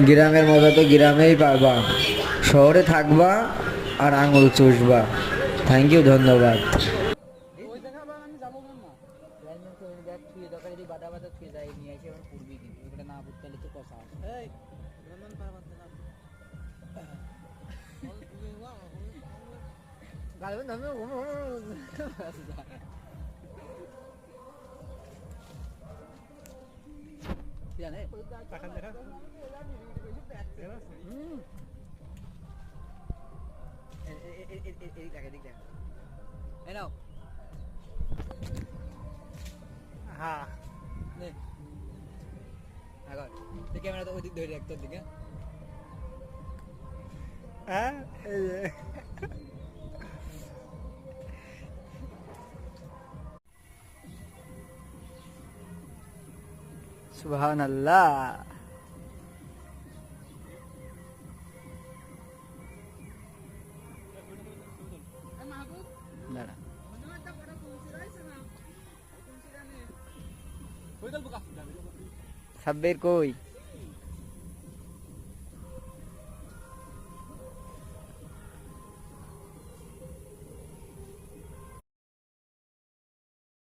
গ্রামের মজা তো গ্রামেই পাবা। শহরে থাকবা আর আঙুল চুষবা। থ্যাংক ইউ ধন্যবাদ। হ্যাঁ ক্যামেরা তো ওই দিক ধরে রাখতো দিকে। হ্যাঁ এই যে। সুবহান আল্লাহ সাব্বির কই